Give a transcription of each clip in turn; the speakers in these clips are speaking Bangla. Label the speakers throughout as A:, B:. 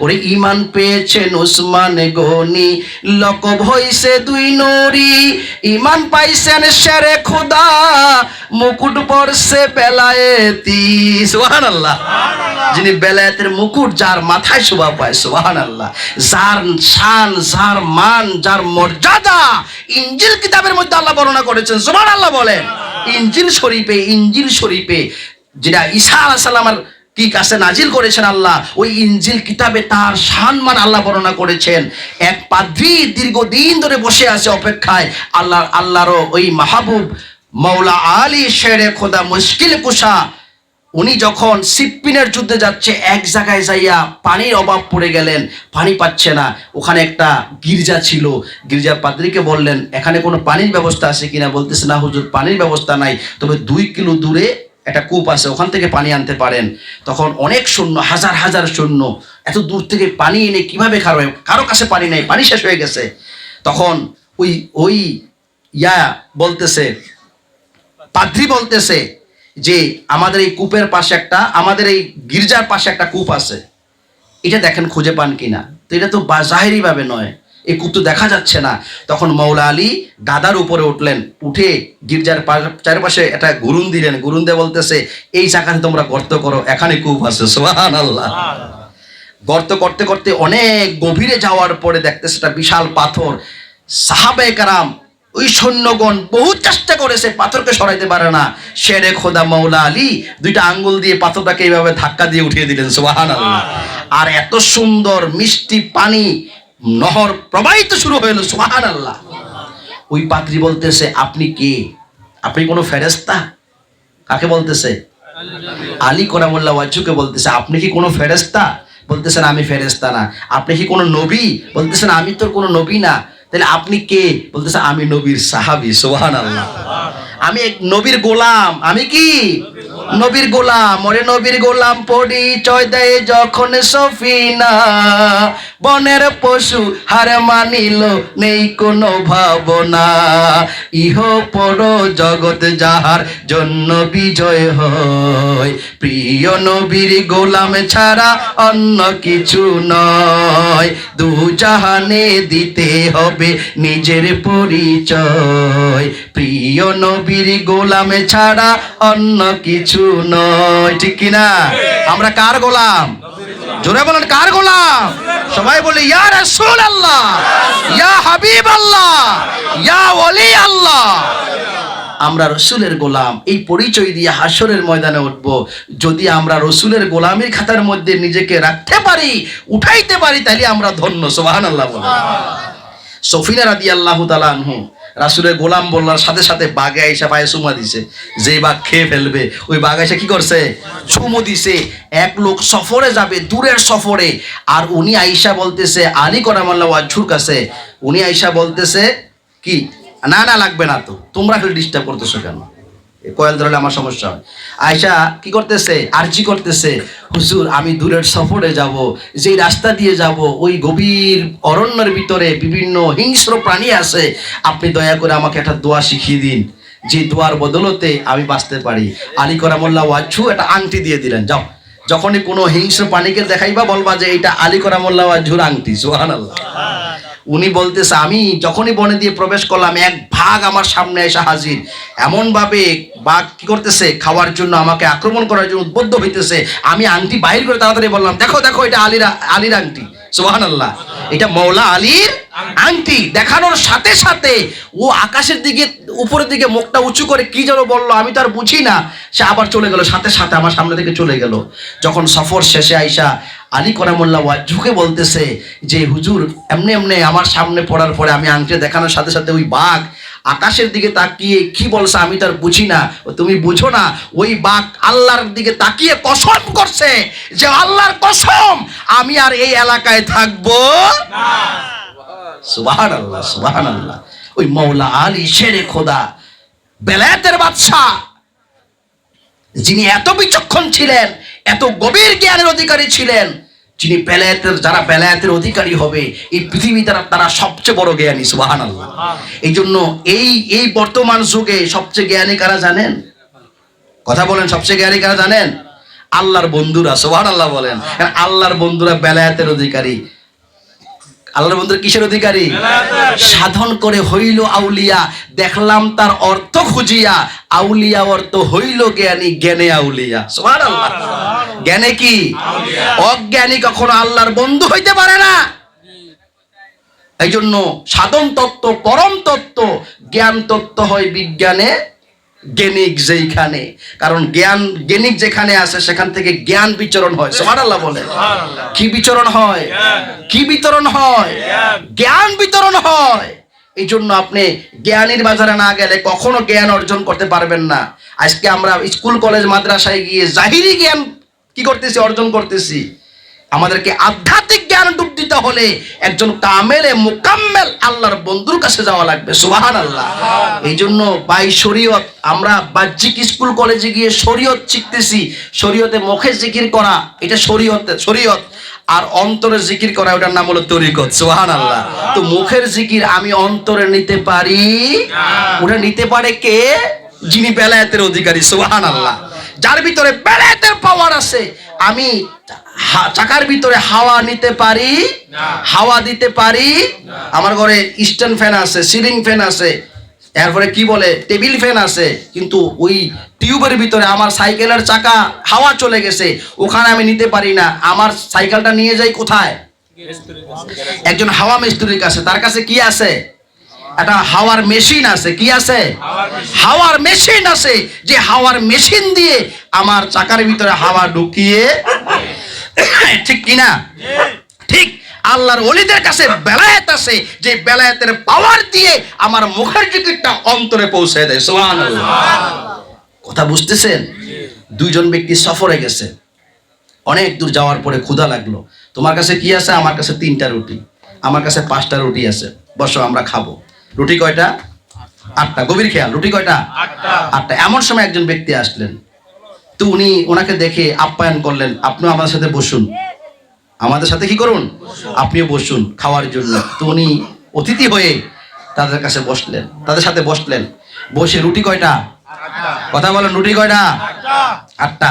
A: ওরে ইমান পেয়েছেন ওসমান গনি। লকব হইছে দুই নরি ইমান পাইছেন শেরে খোদা। মুকুট পরছে বেলায়েতি সুবহানাল্লাহ। যিনি বেলায়েতের মুকুট যার মাথায় শোভা পায় সুবহানাল্লাহ। যার শান যার মান যার মর্যাদা ইঞ্জিল কিতাবের মধ্যে আল্লাহ বর্ণনা করেছেন। সুবহানাল্লাহ বলেন। ইঞ্জিল শরীফে ইঞ্জিল শরীফে যেটা ঈসা আলাইহিস সালামের কি কাছে নাজিল করেছেন আল্লাহ? ওই ইঞ্জিল কিতাবে তার সম্মান আল্লাহ বর্ণনা করেছেন। এক পাদ্রি দীর্ঘদিন ধরে বসে আছে অপেক্ষায়। আল্লাহ, আল্লাহরও ওই মাহবুব মৌলা আলী শেরে খোদা মুশকিল কুশা, উনি যখন সিপ্পিনের যুদ্ধে যাচ্ছে, এক জায়গায় যাইয়া পানির অভাব পড়ে গেলেন, পানি পাচ্ছে না। ওখানে একটা গির্জা ছিল। গির্জার পাদ্রীকে বললেন, এখানে কোনো পানির ব্যবস্থা আছে কিনা? বলতেছে, না হুজুর, পানির ব্যবস্থা নাই। তবে দুই কিলো দূরে একটা কূপ আছে, ওখান থেকে পানি আনতে পারেন। তখন অনেক শূন্য, হাজার হাজার শূন্য, এত দূর থেকে পানি এনে কীভাবে খাবে? কারও কাছে পানি নেই, পানি শেষ হয়ে গেছে। তখন ওই ওই ইয়া বলতেছে, পাদ্রি বলতেছে যে, আমাদের এই কূপের পাশে একটা, আমাদের এই গির্জার পাশে একটা কূপ আছে। এটা দেখেন খুঁজে পান কিনা? তো এটা তো জাহেরি ভাবে নয়। এই কূপ তো দেখা যাচ্ছে না। তখন মৌলা আলী গাদার উপরে উঠলেন, উঠে গির্জার চারপাশে একটা গুরুন দিলেন। গুরুন দিয়ে বলতেছে, এই জায়গাতে তোমরা গর্ত করো, এখানে কূপ আছে। সোহান আল্লাহ গর্ত করতে করতে অনেক গভীরে যাওয়ার পরে দেখতেছে একটা বিশাল পাথর। সাহাবে কারাম ওই সৈন্যগণ বহু চেষ্টা করেছে পাথরকে সরাইতে পারে না। শেরে খোদা মৌলা আলী দুইটা আঙ্গুল দিয়ে পাথরটাকে এইভাবে ধাক্কা দিয়ে উঠিয়ে দিলেন সুবাহান আর এত সুন্দর মিষ্টি পানি নহর প্রবাহিত শুরু হইল সুবাহান আল্লাহ ওই পাত্রী বলতেছে, আপনি কে? আপনি কোনো ফেরেস্তা কাকে বলতেছে? আলী কোরামুল্লাহ ওয়াজুকে বলতেছে, আপনি কি কোনো ফেরেস্তা বলতেছেন আমি ফেরেস্তা না। আপনি কি কোনো নবী? বলতেছেন আমি তোর কোনো নবী না। তাহলে আপনি কে? বলতেছে, আমি নবীর সাহাবি। সোহান আল্লাহ আমি এক নবীর গোলাম। আমি কি? নবীর গোলাম, ওরে নবীর গোলাম পরিচয় দেয় যখন সফিনা, বনের পশু হার মানিল নেই কোনো ভাবনা। ইহ পর জগৎ যাহার জন্য বিজয় হয়, প্রিয় নবীর গোলাম ছাড়া অন্য কিছু নয়। দু জাহানে দিতে হবে নিজের পরিচয়, প্রিয় নবীর গোলাম ছাড়া অন্য কিছু নয়, ঠিক কিনা? আমরা কার গোলাম? জোরে বলেন, কার গোলাম? সবাই বলে, ইয়া রাসূল আল্লাহ ইয়া হাবিব আল্লাহ ইয়া ওলি আল্লাহ আমরা রসুলের গোলাম, এই পরিচয় দিয়ে হাসরের ময়দানে উঠব। যদি আমরা রসুলের গোলামের খাতার মধ্যে নিজেকে রাখতে পারি, উঠাইতে পারি তাহলে আমরা ধন্য সোহান আল্লাহ সফিনা রাদি আল্লাহ তালানহু রাসুলের গোলাম বললার সাথে সাথে বাঘে আইসা পায়ে চুমা দিছে। যে বাঘ খেয়ে ফেলবে, ওই বাঘ আইসা কি করছে? চুমু দিছে। এক লোক সফরে যাবে, দূরের সফরে। আর উনি আইসা বলতেছে, আলী করামাল্লা ওয়াজুর কাছে। উনি আইসা বলতেছে, কি? না না, লাগবে না তো। তোমরা খালি ডিস্টার্ব করতেছো কেন? কয়েল ধরলে আমার সমস্যা হয়। আয়সা কি করতেছে? আরজি করতেছে। হুজুর, আমি দূরের সফরে যাব, যেই রাস্তা দিয়ে যাব, ওই গভীর অরণ্যের ভিতরে বিভিন্ন হিংস্র প্রাণী আছে। আপনি দয়া করে আমাকে একটা দোয়া শিখিয়ে দিন। যে দোয়ার বদলতে আমি বাঁচতে পারি। আলী করামুল্লাহ ওয়াজু একটা আংটি দিয়ে দিলেন, যাও। যখনই কোনো হিংস্র প্রাণীকে দেখাইবা, বলবা যে এটা আলী করামুল্লাহ ওয়াজুর আংটি সোহান আল্লাহ উনি বলতেছে, আমি যখনই বনে দিয়ে প্রবেশ করলাম, এক ভাগ আমার সামনে এসে হাজির। এমনভাবে বাঘ কি করতেছে, খাওয়ার জন্য আমাকে আক্রমণ করার জন্য উদ্বুদ্ধ হইতেছে। আমি আংটি বাইর করে তাড়াতাড়ি বললাম, দেখো দেখো, এটা আলীর আলীর আংটি। সোহান আল্লাহ এটা মৌলা আলীর আংটি। দেখানোর সাথে সাথে ও আকাশের দিকে, উপরের দিকে মুখটা উঁচু করে কি যেন বলল, আমি তো আর বুঝি না। সে আবার চলে গেল, সাথে সাথে আমার সামনে থেকে চলে গেল। যখন সফর শেষে আইসা আলী করামুল্লাহ ওয়াজুকে বলতেছে যে, হুজুর, এমনি এমনি আমার সামনে পড়ার পরে আমি আংটি দেখানোর সাথে সাথে ওই বাঘ আকাশের দিকে তাকিয়ে কি বলছে আমি তার বুঝি না। তুমি বুঝো না, ওই বাঘ আল্লাহর দিকে তাকিয়ে কসম করছে যে, আল্লাহর কসম, আমি আর এই এলাকায় থাকব সুবাহান আল্লাহ সুবাহান আল্লাহ ওই মৌলা আলী শেরে খোদা, বেলায়েতের বাদশাহ, যিনি এত বিচক্ষণ ছিলেন এত গভীর জ্ঞানের অধিকারী ছিলেন যিনি বেলায়েতের যারা বেলায়েতের অধিকারী হবে এই পৃথিবী তারা তারা সবচেয়ে বড় জ্ঞানী সুবাহান আল্লাহ এই জন্য এই এই বর্তমান যুগে সবচেয়ে জ্ঞানী কারা জানেন? কথা বলেন সবচেয়ে জ্ঞানী কারা জানেন? আল্লাহর বন্ধুরা সোহান আল্লাহ বলেন আল্লাহর বন্ধুরা বেলায়াতের অধিকারী। আল্লাহর বন্ধুরা কিসের অধিকারী? সাধন করে হইল আউলিয়া দেখলাম তার অর্থ খুঁজিয়া আউলিয়া অর্থ হইল জ্ঞানী জ্ঞানে আউলিয়া। সোহান আল্লাহ জ্ঞানে কি? অজ্ঞানী কখনো আল্লাহর বন্ধু হইতে পারে না। এই জন্য সাধন তত্ত্ব পরম তত্ত্ব জ্ঞান তত্ত্ব হয় বিজ্ঞানে জ্ঞানিক যেইখানে। কারণ জ্ঞান জ্ঞানিক যেখানে আছে সেখান থেকে জ্ঞান বিচরণ হয়। সোমান আল্লাহ বলে কি বিচরণ হয়? কি বিতরণ হয়? জ্ঞান। বিতরণ হয়। এই জন্য আপনি জ্ঞানীর বাজারে না গেলে কখনো জ্ঞান অর্জন করতে পারবেন না। আজকে আমরা স্কুল কলেজ মাদ্রাসায় গিয়ে জাহিরি জ্ঞান কি করতেছি? অর্জন করতেছি। আমাদেরকে আধ্যাত্মিক জ্ঞান ডুব দিতে হলে একজন কামেলে মোকাম্মেল আল্লাহর বন্ধুর কাছে যাওয়া লাগবে। সুবাহান আল্লাহ এই জন্য বাই শরীয়ত আমরা বাহ্যিক স্কুল কলেজে গিয়ে শরীয়ত শিখতেছি। শরীয়তে মুখে জিকির করা এটা শরীয়তে শরীয়ত। আর অন্তরে জিকির করা ওটার নাম হলো তরিকত। সুহান আল্লাহ তো মুখের জিকির আমি অন্তরে নিতে পারি? ওটা নিতে পারে কে? যিনি বেলায়েতের অধিকারী। সুহান আল্লাহ যার ভিতরে বেলায়েতের পাওয়ার আছে আমি চাকার ভিতরে হাওয়া নিতে পারি হাওয়া দিতে পারি। আমার ঘরে স্ট্যান্ড ফ্যান আছে সিলিং ফ্যান আছে এরপরে কি বলে টেবিল ফ্যান আছে কিন্তু ওই টিউবের ভিতরে আমার সাইকেলের চাকা হাওয়া চলে গেছে ওখানে আমি নিতে পারি না। আমার সাইকেলটা নিয়ে যাই কোথায়? একজন হাওয়া মিস্ত্রির কাছে। তার কাছে কি আছে? একটা হাওয়ার মেশিন আছে কি আছে? হাওয়ার মেশিন। আছে যে হাওয়ার মেশিন দিয়ে আমার চাকার ভিতরে হাওয়া ঢুকিয়ে ঠিক কিনা? ঠিক। আল্লাহর অলিদের কাছে বেলায়েত আছে যে বেলায়েতের পাওয়ার দিয়ে আমার মুখের জিকিরটা অন্তরে পৌঁছে দেয় সুবহানাল্লাহ। কথা বুঝতেছেন? দুইজন ব্যক্তি সফরে গেছে। অনেক দূর যাওয়ার পরে ক্ষুধা লাগল। তোমার কাছে কি আছে? আমার কাছে তিনটা রুটি। আমার কাছে পাঁচটা রুটি আছে। বসো আমরা খাব। রুটি কয়টা? আটটা। গভীর খেয়াল রুটি কয়টা? আটটা। এমন সময় একজন ব্যক্তি আসলেন। তো উনি ওনাকে দেখে আপ্যায়ন করলেন আপনিও আমাদের সাথে বসুন। আমাদের সাথে কি করুন? আপনিও বসুন খাওয়ার জন্য। তো উনি অতিথি হয়ে তাদের কাছে বসলেন তাদের সাথে বসলেন। বসে রুটি কয়টা? কথা বলেন রুটি কয়টা? আটটা।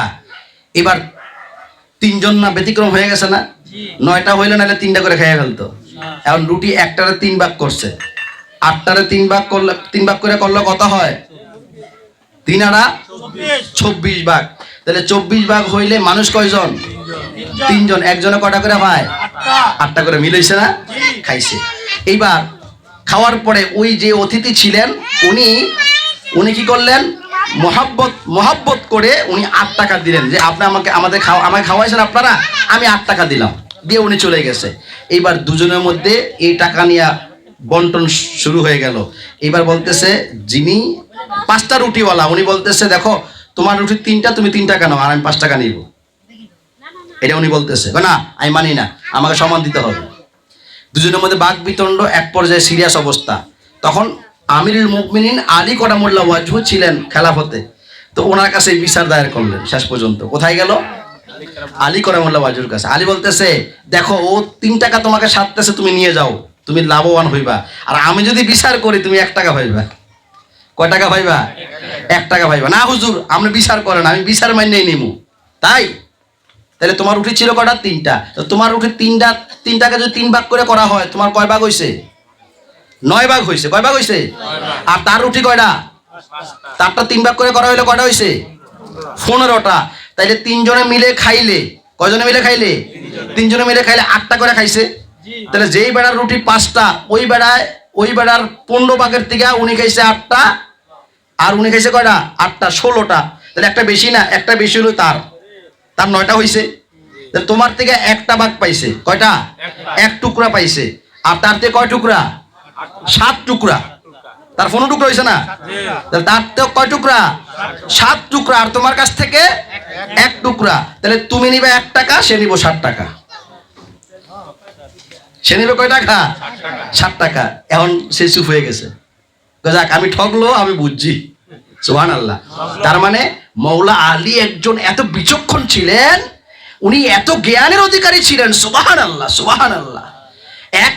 A: এবার তিনজন না ব্যতিক্রম হয়ে গেছে না? নয়টা হইলে নাহলে তিনটা করে খেয়ে ফেলতো। এখন রুটি একটারে তিন ভাগ করছে। আটটারে তিন ভাগ করলে, তিন ভাগ করে করলে কত হয়? তিন আড়া? চব্বিশ ভাগ। তাহলে চব্বিশ ভাগ হইলে মানুষ কয়জন? তিনজন। একজনে কটা করে পায় আটটা করে। মিলেছে না? খাইছে। এইবার খাওয়ার পরে ওই যে অতিথি ছিলেন, উনি উনি কি করলেন? মহাব্বত মহাব্বত করে উনি আট টাকা দিলেন। যে আপনি আমাকে, আমাদের খাওয়া, আমাকে খাওয়াইছেন আপনারা, আমি আট টাকা দিলাম। দিয়ে উনি চলে গেছে। এইবার দুজনের মধ্যে এই টাকা নিয়ে বন্টন শুরু হয়ে গেল। এবার বলতেছে, যিনি পাঁচটা রুটিওয়ালা, উনি বলতেছে, দেখো, তোমার রুটি তিনটা, তুমি তিন টাকা নাও আর আমি পাঁচ টাকা নিব? এটা উনি বলতেছে। না আমি মানি না, আমাকে সমান দিতে হবে। দুজনের মধ্যে বাঘ বিতণ্ড এক পর্যায়ে সিরিয়াস অবস্থা। তখন আমিরুল মুকমিনিন আলী কটামুল্লাহ ওয়াজহু ছিলেন খেলাফতে। তো ওনার কাছে বিচার দায়ের করলেন, শেষ পর্যন্ত। কোথায় গেল? আলী করামুল্লাহ ওয়াজুর কাছে। আলী বলতেছে, দেখো, ও তিন টাকা তোমাকে সাততেছে তুমি নিয়ে যাও। তুমি লাভবান হইবা। আর আমি যদি বিচার করি, তুমি এক টাকা পাইবা। কয় টাকা পাইবা? এক টাকা পাইবা। না, হুজুর, আপনি বিচার করেন, আমি বিচার মাইনেই নিমু। তাই? তাহলে তোমার রুটি ছিল কটা? তিনটা। তোমার রুটি তিনটা, তিনটাকে যদি তিন ভাগ করে করা হয়, তোমার কয় ভাগ হয়েছে নয় ভাগ হয়েছে কয় ভাগ হয়েছে আর তার রুটি কয়টা? তারটা তিন ভাগ করে করা হইলে কয়টা হয়েছে পনেরোটা। তাইলে তিনজনে মিলে খাইলে, কয়জনে মিলে খাইলে? তিনজনে মিলে খাইলে আটটা করে খাইছে। তাহলে যেই বেড়ার রুটি পাঁচটা ওই বেড়ায় ওই বেড়ার পনেরো ভাগের থেকে উনি খাইছে আটটা আর উনি খাইছে কয়টা? আটটা ষোলোটা। তাহলে একটা বেশি না একটা বেশি হলো তার। তার নয়টা হয়েছে তোমার থেকে একটা ভাগ পাইছে। কয়টা? এক টুকরা পাইছে। আর তার থেকে কয় টুকরা? সাত টুকরা। তার পনেরো টুকরা হয়েছে না? তাহলে তার তো কয় টুকরা? সাত টুকরা। আর তোমার কাছ থেকে এক টুকরা। তাহলে তুমি নিবে এক টাকা সে নিব ষাট টাকা। সে নিবে কয় টাকা? ষাট টাকা। এখন সে চুপ হয়ে গেছে। যাক, আমি ঠকলো, আমি বুঝছি। সুহান আল্লাহ তার মানে মৌলা আলী একজন এত বিচক্ষণ ছিলেন, উনি এত জ্ঞানের অধিকারী ছিলেন সুবাহান আল্লাহ সুবাহান আল্লাহ এক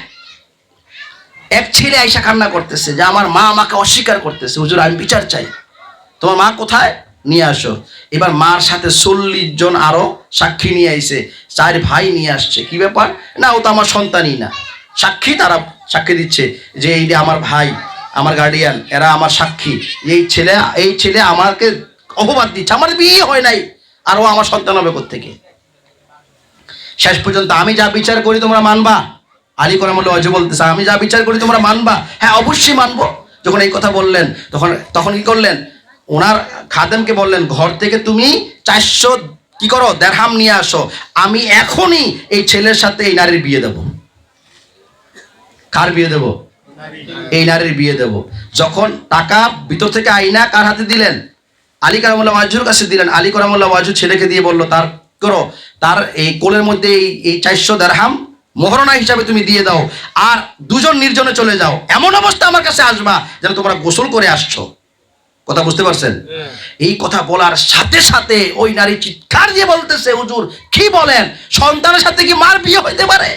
A: এক ছেলে আইসা কান্না করতেছে যে, আমার মা আমাকে অস্বীকার করতেছে। হুজুর, আমি বিচার চাই। তোমার মা কোথায়? নিয়ে আসো। এবার মার সাথে চল্লিশ জন আরও সাক্ষী নিয়ে আইছে। চার ভাই নিয়ে আসছে। কি ব্যাপার? না, ও তো আমার সন্তানই না। সাক্ষী তারা সাক্ষী দিচ্ছে যে, এই আমার ভাই, আমার গার্ডিয়ান এরা আমার সাক্ষী। এই ছেলে এই ছেলে আমাকে অপবাদ দিচ্ছে। আমার বিয়ে হয় নাই। আর ও আমার সন্তান হবে থেকে শেষ পর্যন্ত আমি যা বিচার করি তোমরা মানবা? আলী করামুল অজ বলতেছে, আমি যা বিচার করি তোমরা মানবা? হ্যাঁ অবশ্যই মানবো। যখন এই কথা বললেন, তখন তখন কি করলেন? ওনার খাদেমকে বললেন, ঘর থেকে তুমি চারশো কি করো? দেড়হাম নিয়ে আসো। আমি এখনই এই ছেলের সাথে এই নারীর বিয়ে দেব। কার বিয়ে দেব? এই নারীর বিয়ে দেব। যখন টাকা ভিতর থেকে আইনা কার হাতে দিলেন? আলী কারামুল্লাহ ওয়াজুর কাছে দিলেন। আলী কারামুল্লাহ ওয়াজু ছেলেকে দিয়ে বলল, তার করো, তার এই কোলের মধ্যে এই এই চারশো দেড়হাম মহরণা হিসাবে তুমি দিয়ে দাও। আর দুজন নির্জনে চলে যাও। এমন অবস্থা আমার কাছে আসবা যেন তোমরা গোসল করে আসছো। কথা বুঝতে পারছেন? এই কথা বলার সাথে সাথে ওই নারী চিৎকার দিয়ে বলতেছে হুজুর কি বলেন? সন্তানের সাথে কি মার বিয়ে হইতে পারে?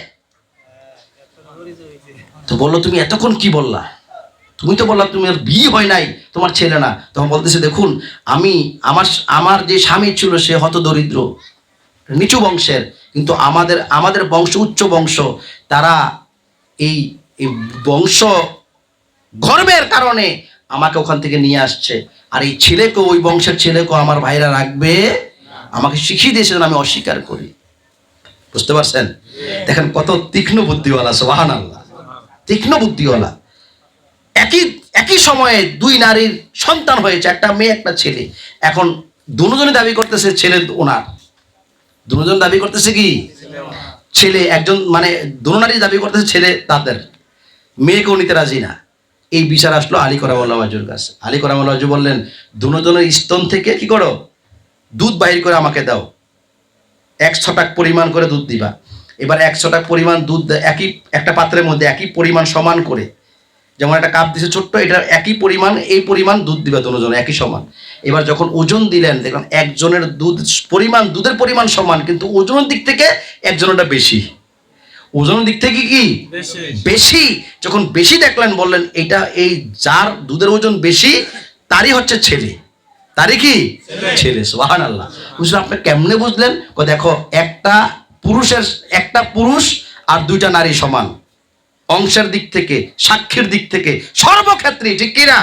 A: তো বলল তুমি এতক্ষণ কি বললা? তুমি তো বললা তুমি বিয়ে হয় নাই তোমার ছেলে না। তখন বলতেছে দেখুন আমি আমার আমার যে স্বামী ছিল সে হত দরিদ্র নিচু বংশের কিন্তু আমাদের আমাদের বংশ উচ্চ বংশ তারা এই বংশ গর্বের কারণে আমাকে ওখান থেকে নিয়ে আসছে। আর এই ছেলেকে, ওই বংশের ছেলেকে আমার ভাইরা রাখবে, আমাকে শিখিয়ে দিয়েছে আমি অস্বীকার করি। বুঝতে পারছেন? দেখেন কত তীক্ষ্ণ বুদ্ধিওয়ালা সোহান আল্লাহ তীক্ষ্ণ বুদ্ধিওয়ালা। একই একই সময়ে দুই নারীর সন্তান হয়েছে, একটা মেয়ে, একটা ছেলে। এখন দুজনে দাবি করতেছে ছেলে ওনার। দুজন দাবি করতেছে কি? ছেলে। একজন মানে দুনো নারী দাবি করতেছে ছেলে তাদের। মেয়েকেও নিতে রাজি না। এই বিচার আসলো আলী করামুল্লাহ মাজুর কাছে। আলী করামুল্লাহ মাজু বললেন দুজনের স্তন থেকে কি করো? দুধ বাহির করে আমাকে দাও। এক ছটাক পরিমাণ করে দুধ দিবা। এবার এক ছটাক পরিমাণ দুধ একই, একটা পাত্রের মধ্যে একই পরিমাণ সমান করে। যেমন একটা কাপ দিছে ছোট্ট, এটা একই পরিমাণ, এই পরিমাণ দুধ দিবে দুজন একই সমান। এবার যখন ওজন দিলেন, দেখলাম একজনের দুধ, পরিমাণ, দুধের পরিমাণ সমান, কিন্তু ওজনের দিক থেকে একজনেরটা বেশি। ওজনের দিক থেকে কি? বেশি। যখন বেশি দেখলেন বললেন এটা এই যার দুধের ওজন বেশি তারই হচ্ছে ছেলে। তারই কি? ছেলে। সোহান আল্লাহ বুঝলেন আপনি কেমনে বুঝলেন? দেখো একটা পুরুষের একটা পুরুষ আর দুইটা নারী সমান। অংশের দিক থেকে সাক্ষীর দিক থেকে সর্বক্ষেত্রে ঠিক কিনা?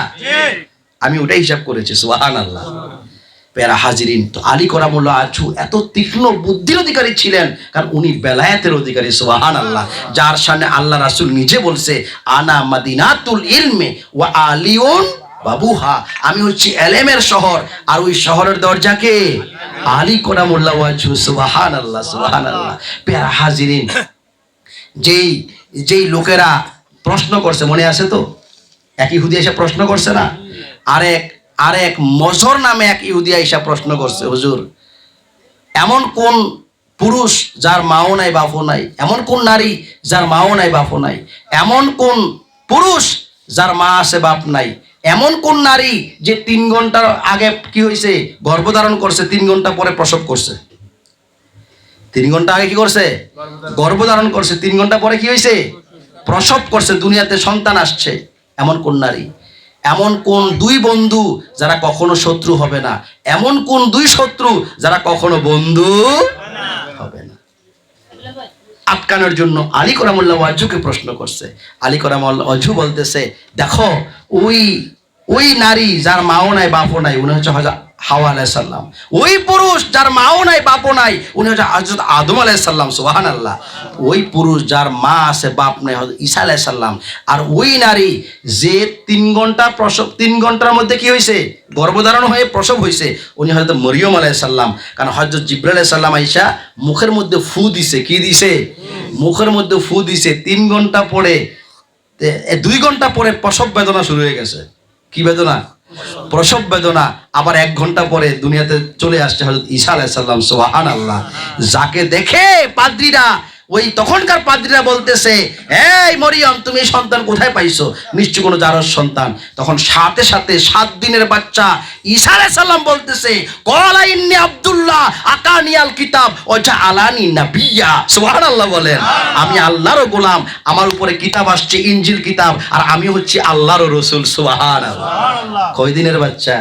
A: আমি ওটাই হিসাব করেছি সোহান আল্লাহ পেরা হাজিরিন। তো আলী করামুল্লাহ আছু এত তীক্ষ্ণ বুদ্ধির অধিকারী ছিলেন, কারণ উনি বেলায়েতের অধিকারী সোহান আল্লাহ যার সামনে আল্লাহ রাসুল নিজে বলছে, আনা মাদিনাতুল ইলমে ওয়া আলিউন বাবুহা। আমি হচ্ছি এলেমের শহর, আর ওই শহরের দরজাকে আলী করামুল্লাহ আছু সুবাহান আল্লাহ সোহান আল্লাহ পেরা হাজিরিন, যেই যেই লোকেরা প্রশ্ন করছে, মনে আছে তো? এক ইহুদি এসে প্রশ্ন করছে না? আরেক আরেক মজর নামে এক ইহুদি এসে প্রশ্ন করছে, হুজুর, এমন কোন পুরুষ যার মাও নাই, বাপও নাই? এমন কোন নারী যার মাও নাই, বাপও নাই? এমন কোন পুরুষ যার মা আছে, বাপ নাই? এমন কোন নারী যে তিন ঘণ্টার আগে কি হয়েছে গর্ভধারণ করছে, তিন ঘণ্টা পরে প্রসব করছে? তিন ঘণ্টা আগে কি করছে? গর্ভধারণ করছে, তিন ঘণ্টা পরে কি হয়েছে প্রসব করছে, দুনিয়াতে সন্তান আসছে, এমন কোন নারী? এমন কোন দুই বন্ধু যারা কখনো শত্রু হবে না? এমন কোন দুই শত্রু যারা কখনো বন্ধু হবে না? আটকানোর জন্য আলী করামুল্লাহ অজুকে প্রশ্ন করছে। আলী করামুল্লাহ অজু বলতেছে, দেখো, ওই ওই নারী যার মাও নাই, বাপও নাই, উনি হচ্ছে হজরত হাওয়া আলাইসাল্লাম ওই পুরুষ যার মাও নাই, বাপও নাই, উনি হচ্ছে হজরত আদম আলাইসাল্লাম সুবাহান আল্লাহ ওই পুরুষ যার মা আছে, বাপ নাই হজরত ঈসা আলাইসাল্লাম আর ওই নারী যে তিন ঘণ্টা প্রসব, তিন ঘণ্টার মধ্যে কি হয়েছে গর্ভধারণ হয়ে প্রসব হয়েছে উনি হয়তো মরিয়ম আলাইসাল্লাম কারণ হজরত জিব্রাইল আলাইসাল্লাম আইসা মুখের মধ্যে ফু দিছে, কি দিছে? মুখের মধ্যে ফু দিছে, তিন ঘণ্টা পরে দুই ঘণ্টা পরে প্রসব বেদনা শুরু হয়ে গেছে। কি বেদনা? প্রসব বেদনা আবার এক ঘণ্টা পরে দুনিয়াতে চলে আসছে হজরত ঈসা আলাইসাল্লাম সোহান আল্লাহ যাকে দেখে পাদ্রীরা ওই তখনকার পাদ্রীরা বলতেছে এই মরিয়ম তুমি সন্তান কোথায় পাইছো? নিশ্চয় কোনো জারস সন্তান। তখন সাথে সাথে সাত দিনের বাচ্চা ঈসা আলাইহিস সালাম বলতেছে কলা ইন্নি আব্দুল্লাহ আকানিয়াল কিতাব। ওজা আলানি নাবিয়া সুবহানাল্লাহ বলেন। আমি আল্লাহরও গোলাম আমার উপরে কিতাব আসছে ইনজিল কিতাব আর আমি হচ্ছি আল্লাহরও রসুল সুবহানাল্লাহ। কয় দিনের বাচ্চা?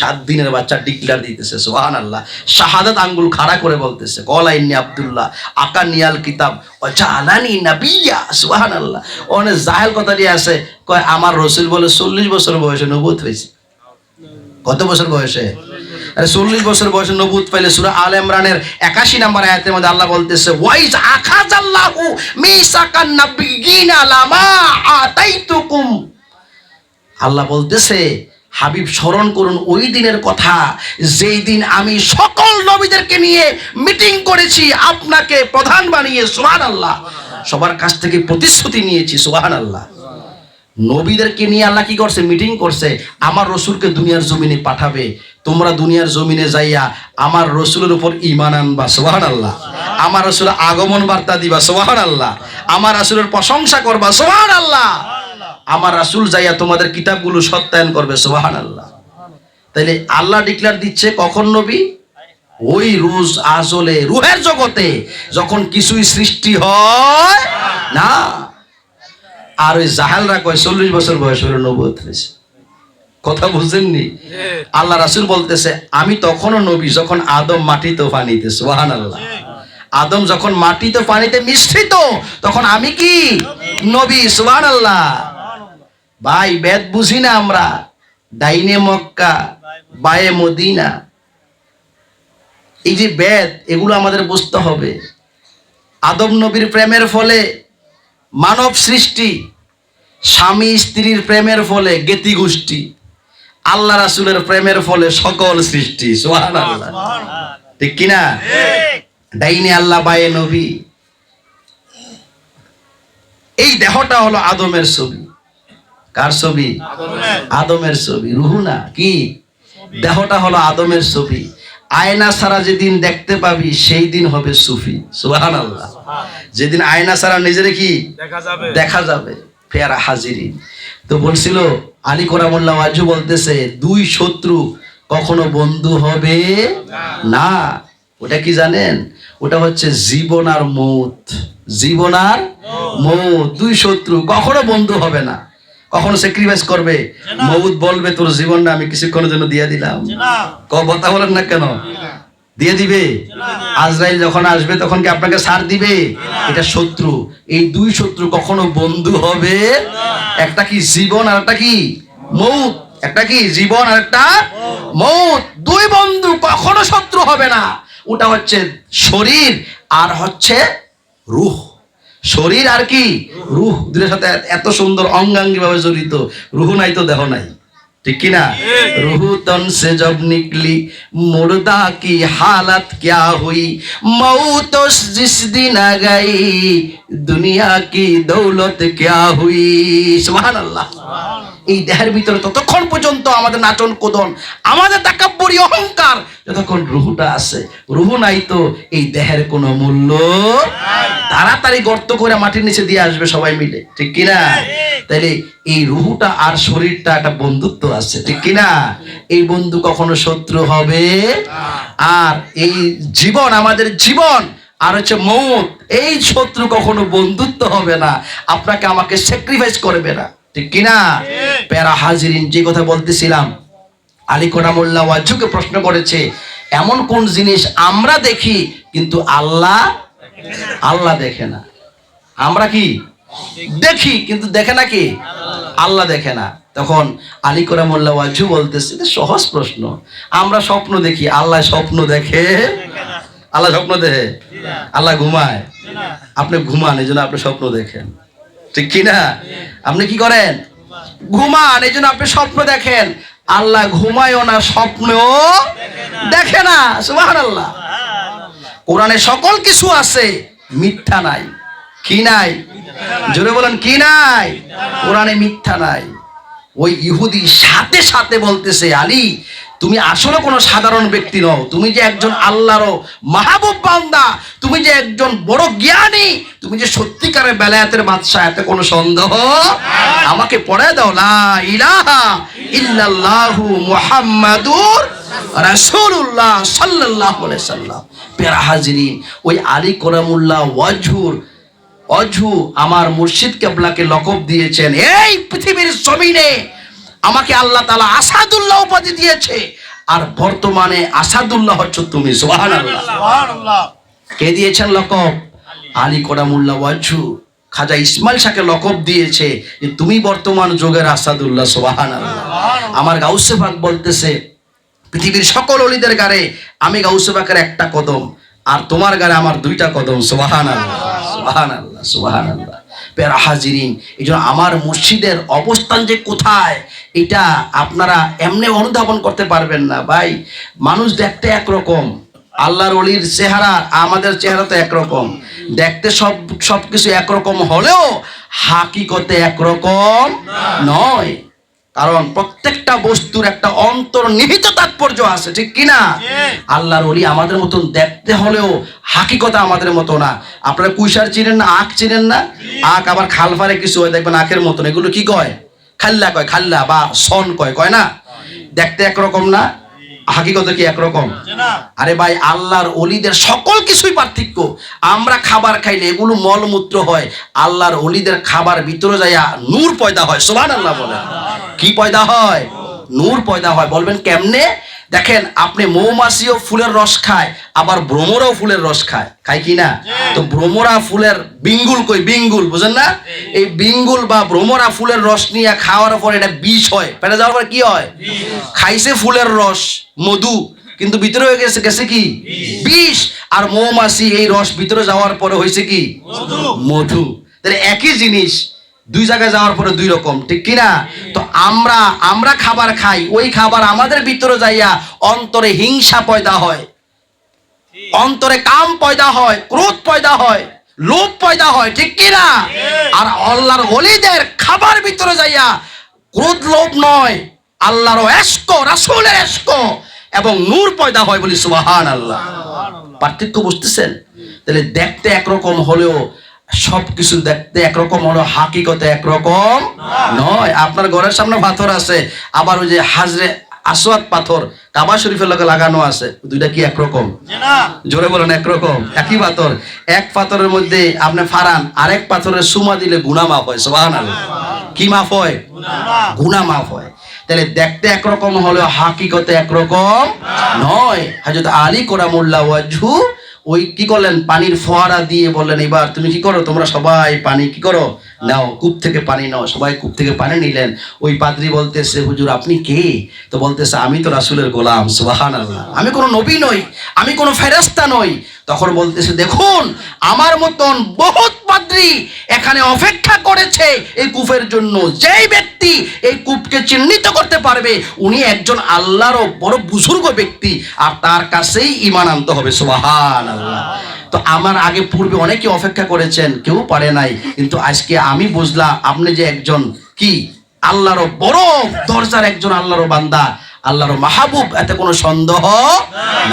A: সাত দিনের বাচ্চা ডিক্লার দিতেছে সুহান আল্লাহ শাহাদাত আঙ্গুল খাড়া করে বলতেছে কলা ইন্নি আব্দুল্লাহ আকা নিয়াল কিতাব। অজা আলানি নাবিয়া সুহান আল্লাহ অনেক জাহেল কথা দিয়ে আছে, কয়, আমার রসুল বলে চল্লিশ বছর বয়সে নবুত হয়েছে। কত বছর বয়সে? চল্লিশ বছর বয়সে নবুত পাইলে সুরা আল ইমরানের একাশি নাম্বার আয়াতের মধ্যে আল্লাহ বলতেছে, ওয়াইজ আখাজ আল্লাহু মিসাকান নাবিয়িনা লামা আতাইতুকুম। আল্লাহ বলতেছে হাবিব স্মরণ করুন, ওই দিনের কথা, যেই দিন আমি সকল নবীদেরকে নিয়ে মিটিং করেছি, আপনাকে প্রধান বানিয়ে সুহান আল্লাহ সবার কাছ থেকে প্রতিশ্রুতি নিয়েছি সুহান আল্লাহ নবীদেরকে নিয়ে আল্লাহ কি করছে? মিটিং করছে। আমার রসুলকে দুনিয়ার জমিনে পাঠাবে। তোমরা দুনিয়ার জমিনে যাইয়া আমার রসুলের উপর ইমান আনবা সোহান আল্লাহ আমার রসুলের আগমন বার্তা দিবা সোহান আল্লাহ আমার রসুলের প্রশংসা করবা সোহান আল্লাহ আমার রাসুল যাইয়া তোমাদের কিতাবগুলো সত্যায়ন করবে সোহান আল্লাহ তাইলে আল্লাহ ডিক্লার দিচ্ছে কখন নবী? ওই রুজ আসলে রুহের জগতে, যখন কিছুই সৃষ্টি হয় না। আর ওই জাহালরা কয়, চল্লিশ বছর বয়স হলো নবুয়ত কথা বুঝছেননি আল্লাহ রাসুল বলতেছে, আমি তখনও নবী যখন আদম মাটিতে পানিতে সোহান আল্লাহ আদম যখন মাটিতে পানিতে মিশ্রিত, তখন আমি কি? নবী সোহান আল্লাহ ভাই, বেদ বুঝি না আমরা? ডাইনে মক্কা, বায়ে মদিনা। এই যে বেদ, এগুলো আমাদের বুঝতে হবে। আদম নবীর প্রেমের ফলে মানব সৃষ্টি, স্বামী স্ত্রীর প্রেমের ফলে গেতি গোষ্ঠী, আল্লাহ রাসুলের প্রেমের ফলে সকল সৃষ্টি। সোহান ঠিক কিনা? ডাইনে আল্লাহ, বায়ে নবী। এই দেহটা হলো আদমের ছবি। কার ছবি? আদমের ছবি। রুহু না কি? দেহটা হলো আদমের ছবি। আয়না ছাড়া যেদিন দেখতে পাবি সেই দিন হবে সুফি। সুহান আল্লাহ যেদিন আয়না ছাড়া নিজেরে কি?
B: দেখা যাবে।
A: ফেয়ারা হাজিরি তো বলছিল আলী কোরামুল্লাহ আজু বলতেছে দুই শত্রু কখনো বন্ধু হবে না। ওটা কি জানেন? ওটা হচ্ছে জীবন আর মৌত। জীবন আর মৌত। দুই শত্রু কখনো বন্ধু হবে না। কখনো স্যাক্রিফাইস করবে? মৌত বলবে তোর জীবনটা আমি কিছুক্ষণের জন্য দিয়ে দিলাম। ক কথা বলেন না কেন? দিয়ে দিবে? আজরাইল যখন আসবে তখন কি আপনাকে সার দিবে? এটা শত্রু। এই দুই শত্রু কখনো বন্ধু হবে? একটা কি জীবন আর একটা কি মৌত? একটা কি জীবন আর একটা মৌত? দুই বন্ধু কখনো শত্রু হবে না। ওটা হচ্ছে শরীর আর হচ্ছে রুহ। শরীর আর কি? রুহ। দুটোর সাথে এত সুন্দর অঙ্গাঙ্গি ভাবে জড়িত। রুহু নাই তো দেহ নাই। ঠিক কিনা রুহু তন সে জব নিকলি, মুর্দা কি হালাত ক্যা হুই? মৌত জিস দিন আ গই দুনিয়া কি দৌলত ক্যা হুই? সুবহানাল্লাহ সুবহানাল্লাহ। এই দেহের ভিতরে ততক্ষণ পর্যন্ত আমাদের নাচন কোদন, আমাদের তাকাব্বরি অহংকার, যতক্ষণ রুহুটা আছে, রুহু নাই তো এই দেহের কোনো মূল্য তাড়াতাড়ি গর্ত করে মাটির নিচে দিয়ে আসবে সবাই মিলে, ঠিক কিনা? তাইলে এই রুহুটা আর শরীরটা একটা বন্ধুত্ব আছে, ঠিক কিনা? এই বন্ধু কখনো শত্রু হবে? আর এই জীবন, আমাদের জীবন, আর হচ্ছে মৌত, এই শত্রু কখনো বন্ধুত্ব হবে না, আপনাকে আমাকে স্যাক্রিফাইস করবে না। ঠিক কিনা? প্যারা হাজিরিন যে কথা বলতেছিলাম আলী কোরামুল্লাহ ওয়াজুকে প্রশ্ন করেছে এমন কোন জিনিস আমরা দেখি কিন্তু আল্লাহ আল্লাহ দেখে না? আমরা কি? দেখি কিন্তু দেখে না কি? আল্লাহ দেখে না। তখন আলী কোরামুল্লাহ ওয়াজু বলতেছে সহজ প্রশ্ন। আমরা স্বপ্ন দেখি আল্লাহ স্বপ্ন দেখে আল্লাহ স্বপ্ন দেখে? আল্লাহ ঘুমায়? আপনি ঘুমান এই জন্য আপনি স্বপ্ন দেখেন। ঠিক কি না আপনি কি করেন? ঘুমান, এই জন্য আপনি স্বপ্ন দেখেন। আল্লাহ ঘুমায়ও না স্বপ্ন দেখে না সুবাহ আল্লাহ কোরআনে সকল কিছু আছে, মিথ্যা নাই। কি নাই? জোরে বলেন, কি নাই? কোরআনে মিথ্যা নাই। ওই ইহুদি সাথে সাথে বলতেছে, আলী তুমি আসলে কোনো সাধারণ ব্যক্তি নও। তুমি যে একজন আল্লাহরও মাহবুব বান্দা, তুমি যে একজন বড় জ্ঞানী, তুমি যে সত্যিকারের বেলায়াতের বাদশাহ, এতে কোনো সন্দেহ আমাকে পড়ে দাও। লা ইলাহা ইল্লাল্লাহু মুহাম্মাদুর রাসূলুল্লাহ সাল্লাল্লাহু আলাইহি সাল্লাম। পেরা হাজিরিন, ওই আলী কোরামুল্লাহ ওয়াজহুর অজু আমার মুর্শিদ কেবলাকে লকব দিয়েছেন। এই পৃথিবীর জমিনে আমাকে আল্লাহ তালা আসাদুল্লাহ উপাধি দিয়েছে। আর বর্তমানে আসাদুল্লাহ হচ্ছে তুমি সোহান কে দিয়েছেন লকব? আলী কোরামুল্লাহ ওয়াজু। খাজা ইসমাইল শাহকে লকব দিয়েছে যে তুমি বর্তমান যুগের আসাদুল্লাহ সোহান আমার গাউসে ভাগ বলতেছে পৃথিবীর সকল অলিদের গারে আমি গাউসে পাকের একটা কদম আর তোমার গারে আমার দুইটা কদম সোহান আল্লাহ সোহান আল্লাহ সোহান আল্লাহ পেরা হাজিরিন। এই জন্য আমার মসজিদের অবস্থান যে কোথায় এটা আপনারা এমনি অনুধাবন করতে পারবেন না। ভাই মানুষ দেখতে একরকম আল্লাহর অলির চেহারা আমাদের চেহারা তো একরকম। দেখতে সব সব কিছু একরকম হলেও হাকিকতে একরকম নয়। কারণ প্রত্যেকটা বস্তুর একটা অন্তর্নিহিত তাৎপর্য আছে ঠিক কিনা? আল্লাহর অলি আমাদের মতন দেখতে হলেও হাকিকতা আমাদের মতো না। আপনারা কুইসার চিনেন না আখ চিনেন না? আখ আবার খাল ফারে কিছু হয় দেখবেন আখের মতন। এগুলো কি কয়? খাল্লা কয় খাল্লা বা সন কয় কয় না? দেখতে একরকম না? হাকিকত কি একরকম? আরে ভাই আল্লাহর অলিদের সকল কিছুই পার্থক্য। আমরা খাবার খাইলে এগুলো মলমূত্র হয় আল্লাহর অলিদের খাবার ভিতরে যাইয়া নূর পয়দা হয় সোমান আল্লাহ বলে কি পয়দা হয়? নূর পয়দা হয়। বলবেন কেমনে? দেখেন আপনি মৌমাছিও ফুলের রস খায় আবার ভ্রমরাও ফুলের রস খায়। খায় কি না? তো ভ্রমরা ফুলের বিঙ্গুল কই? বিঙ্গুল বুঝেন না? এই বিঙ্গুল বা ভ্রমরা ফুলের রস নিয়ে খাওয়ার পর এটা বিষ হয়। পেটে যাওয়ার পর কি হয়? খাইছে ফুলের রস মধু। কিন্তু ভিতরে হয়ে গেছে গেছে কি? বিষ। আর মৌমাছি এই রস ভিতরে যাওয়ার পরে হয়েছে কি? মধু। তাহলে একই জিনিস দুই জায়গায় যাওয়ার পরে দুই রকম ঠিক কিনা? তো আমরা আমরা খাবার খাই ওই খাবার আমাদের ভিতরে যাইয়া অন্তরে হিংসা পয়দা হয়। অন্তরে কাম পয়দা হয় ক্রোধ পয়দা হয় লোভ পয়দা হয় ঠিক কিনা? আর আল্লাহর অলিদের খাবার ভিতরে যাইয়া ক্রোধ লোভ নয় আল্লাহর এস্ক রাসূলের এস্ক এবং নূর পয়দা হয় বলি সুবহান আল্লাহ পার্থক্য বুঝতেছেন? তাহলে দেখতে একরকম হলেও সব কিছু দেখতে একরকম হলো হাকিকতে একরকম নয়। আপনার ঘরের সামনে পাথর আছে আবার ওই যে হাজরে আসওয়াদ পাথর কাবা শরীফের লগে লাগানো আছে দুইটা কি একরকম? জোরে বলেন একরকম একই পাথর। এক পাথরের মধ্যে আপনি ফারান আরেক পাথরের সুমা দিলে গুণা মাফ হয় সোহান কি মাফ হয়? গুণা মাফ হয়। তাহলে দেখতে একরকম হলেও হাকিকতে একরকম নয়। হাজরত আলী কোরামুল্লাহ ওয়াজহু ওই কি করলেন? পানির ফোয়ারা দিয়ে বললেন, এবার তুমি কি করো? তোমরা সবাই পানি কি করো? নাও, কূপ থেকে পানি নাও, সবাই কূপ থেকে পানি নিলেন। ওই পাদ্রি বলতেছে, হুজুর, আপনি কে? তো বলতেছে, আমি তো রাসূলের গোলাম সুবাহান আল্লাহ আমি কোনো নবী নই, আমি কোনো ফেরেস্তা নই। তখন বলতেছে, দেখুন, আমার মতন বহুত পাদ্রি এখানে অপেক্ষা করেছে এই কূপের জন্য। যেই ব্যক্তি এই কূপকে চিহ্নিত করতে পারবে, উনি একজন আল্লাহরও বড় বুজুর্গ ব্যক্তি, আর তার কাছেই ইমান আনতে হবে সুবাহান আল্লাহ তো আমার আগে পূর্বে অনেকে অপেক্ষা করেছেন, কেউ পারে নাই। কিন্তু আজকে আমি বুঝলাম, আপনি যে একজন কি? আল্লাহরও বড় দরজার একজন আল্লাহরও বান্দা। আল্লাহর মাহবুব, এতে কোনো সন্দেহ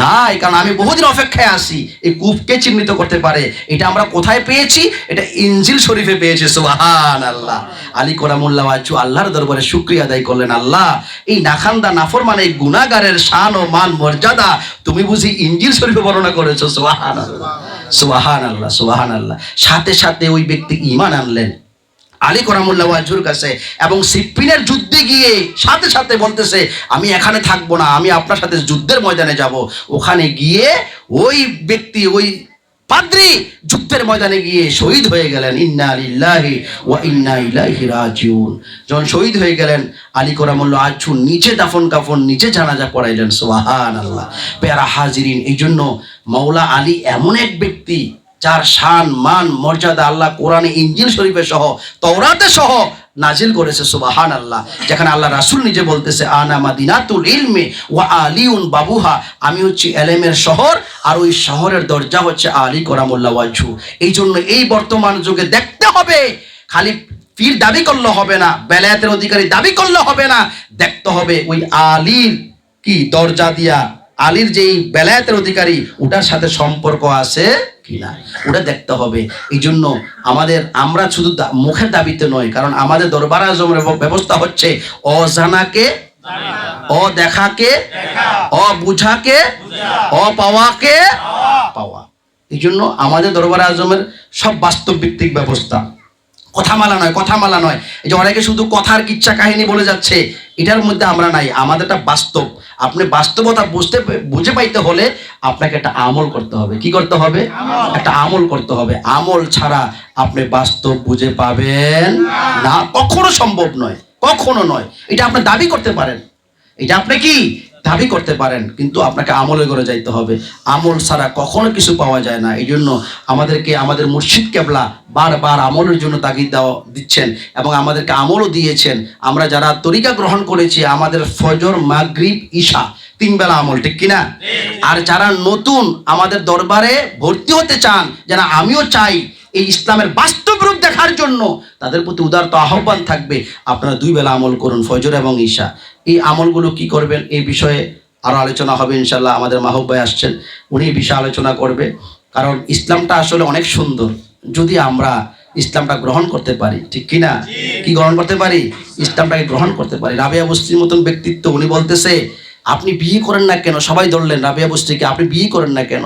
A: নাই। কারণ আমি বহুদিন অপেক্ষায় আছি, এই কূপকে চিহ্নিত করতে পারে। এটা আমরা কোথায় পেয়েছি? এটা ইনজিল শরীফে পেয়েছি সুবাহান আল্লাহ আলী কোরামুল্লাহ আচু আল্লাহর দরবারে শুক্রিয়া আদায় করলেন, আল্লাহ, এই নাখান্দা নাফর মানে এই গুনাগারের শান ও মান মর্যাদা, তুমি বুঝি ইঞ্জিল শরীফে বর্ণনা করেছ সুবাহান আল্লাহ সুবাহান আল্লাহ সুবাহান আল্লাহ সাথে সাথে ওই ব্যক্তি ইমান আনলেন। আলী করামুল্লাহ ওয়াজুর কাছে এবং সিপ্পিনের যুদ্ধে গিয়ে সাথে সাথে বলতেছে, আমি এখানে থাকব না, আমি আপনার সাথে যুদ্ধের ময়দানে যাব। ওখানে গিয়ে ওই ব্যক্তি, ওই পাদ্রি যুদ্ধের ময়দানে গিয়ে শহীদ হয়ে গেলেন। ইন্না লিল্লাহি ওয়া ইন্না ইলাইহি রাজিউন। যখন শহীদ হয়ে গেলেন, আলী করামুল্লাহ আজু নিচে দাফন কাফন, নিচে জানাজা পড়াইলেন সুবহান আল্লাহ পেয়ারা হাজিরিন এই জন্য মৌলা আলী এমন এক ব্যক্তি যার শান, মান, মর্যাদা আল্লাহ কোরআনে ইঞ্জিল শরীফে সহ, তওরাতে সহ নাজিল করেছে সুবাহান আল্লাহ যেখানে আল্লাহ রাসুল নিজে বলতেছে, আনা মাদিনাতুল ইলমে ওয়া আলিউন বাবুহা। আমি হচ্ছি এলেমের শহর, আর ওই শহরের দরজা হচ্ছে আলী করামুল্লাহ ওয়াজহু। এই জন্য এই বর্তমান যুগে দেখতে হবে, খালি পীর দাবি করলে হবে না, বেলায়াতের অধিকারী দাবি করলে হবে না, দেখতে হবে ওই আলীর কি দরজা দিয়া আলীর যেই বেলায়েতের অধিকারী, ওটার সাথে সম্পর্ক আছে কিনা? ওটা দেখতে হবে। এই জন্য আমাদের, আমরা শুধু মুখের দাবিতে নয়, কারণ আমাদের দরবার আজমের ব্যবস্থা হচ্ছে অজানাকে, অদেখাকে, অবুঝাকে, অপাওয়াকে পাওয়া। এই জন্য আমাদের দরবার আজমের সব বাস্তব ভিত্তিক ব্যবস্থা। কথা মালা নয় কথা মালা নয়। এই যে অনেকে শুধু কথার কিচ্ছা কাহিনী বলে যাচ্ছে এটার মধ্যে আমরা নাই আমাদেরটা বাস্তব। আপনি বাস্তবতা বুঝতে বুঝে পাইতে হলে আপনাকে একটা আমল করতে হবে। কি করতে হবে? একটা আমল করতে হবে। আমল ছাড়া আপনি বাস্তব বুঝে পাবেন না। কখনো সম্ভব নয় কখনো নয়। এটা আপনি দাবি করতে পারেন। এটা আপনি কি? দাবি করতে পারেন, কিন্তু আপনাকে আমলে করে যাইতে হবে। আমল ছাড়া কখনো কিছু পাওয়া যায় না। এই জন্য আমাদেরকে, আমাদের মুর্শিদ কেবলা বারবার আমলের জন্য তাগিদ দেওয়া, দিচ্ছেন এবং আমাদেরকে আমলও দিয়েছেন। আমরা যারা তরিকা গ্রহণ করেছি, আমাদের ফজর, মাগরিব, ঈশা, তিন বেলা আমল, ঠিক কিনা? আর যারা নতুন আমাদের দরবারে ভর্তি হতে চান যারা আমিও চাই, এই ইসলামের বাস্তব রূপ দেখার জন্য তাদের প্রতি উদারত আহ্বান থাকবে। আপনারা দুই বেলা আমল করুন, ফজর এবং ঈশা। এই আমলগুলো কি করবেন এই বিষয়ে আরও আলোচনা হবে ইনশাল্লাহ আমাদের মাহবুব ভাই আসছেন, উনি এই বিষয়ে আলোচনা করবে। কারণ ইসলামটা আসলে অনেক সুন্দর। যদি আমরা ইসলামটা গ্রহণ করতে পারি, ঠিক কি না? কি গ্রহণ করতে পারি? ইসলামটাকে গ্রহণ করতে পারি। রাবিয়া বস্তির মতন ব্যক্তিত্ব, উনি বলতেছে আপনি বিয়ে করেন না কেন? সবাই ধরলেন, রাবিয়া বস্তিকে আপনি বিয়ে করেন না কেন?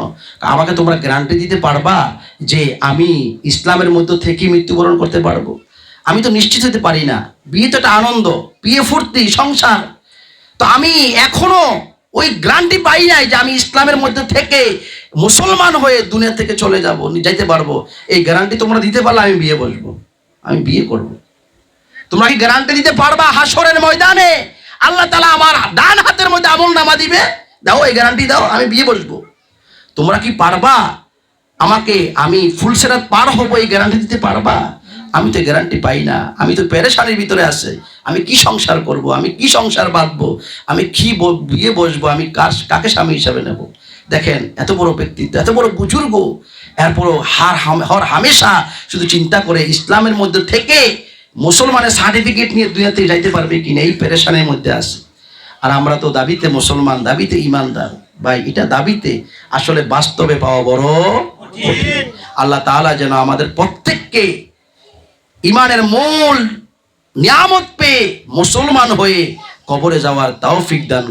A: আমাকে তোমরা গ্যারান্টি দিতে পারবা যে আমি ইসলামের মধ্যে থেকে মৃত্যুবরণ করতে পারব? আমি তো নিশ্চিত হতে পারি না। বিয়ে তো একটা আনন্দ, বিয়ে ফুর্তি, সংসার। তো আমি এখনও ওই গ্রান্টি পাই নাই যে আমি ইসলামের মধ্যে থেকে মুসলমান হয়ে দুনিয়া থেকে চলে যাব, যাইতে পারব। এই গ্যারান্টি তোমরা দিতে পারলে আমি বিয়ে বসবো, আমি বিয়ে করব। তোমরা কি গ্যারান্টি দিতে পারবা হাসরের ময়দানে? আল্লাহ তালা আমার ডান হাতের মধ্যে আমল নামা দিবে। দাও, এই গ্যারান্টি দাও, আমি বিয়ে বসবো। তোমরা কি পারবা? আমাকে আমি ফুল সেরাত পার হব, এই গ্যারান্টি দিতে পারবা? আমি তো গ্যারান্টি পাই না। আমি তো পেরেশানির ভিতরে আছে। আমি কি সংসার করব? আমি কি সংসার বাঁধবো? আমি কি বিয়ে বসবো? আমি কার, কাকে স্বামী হিসাবে নেব? দেখেন, এত বড় ব্যক্তিত্ব এত বড় বুজুর্গ, এরপরও হার হর হামেশা শুধু চিন্তা করে ইসলামের মধ্যে থেকে মুসলমানের সার্টিফিকেট নিয়ে দুনিয়াতে যাইতে পারবে কি না, এই পেরেশানের মধ্যে আছে। আর আমরা তো দাবিতে মুসলমান, দাবিতে ইমানদার। ভাই, এটা দাবিতে আসলে বাস্তবে পাওয়া বড় আল্লাহ তাআলা যেন আমাদের প্রত্যেককে ইমানের মূল নিয়ামত পেয়ে মুসলমান হয়ে কবরে যাওয়ার তাওফিক দান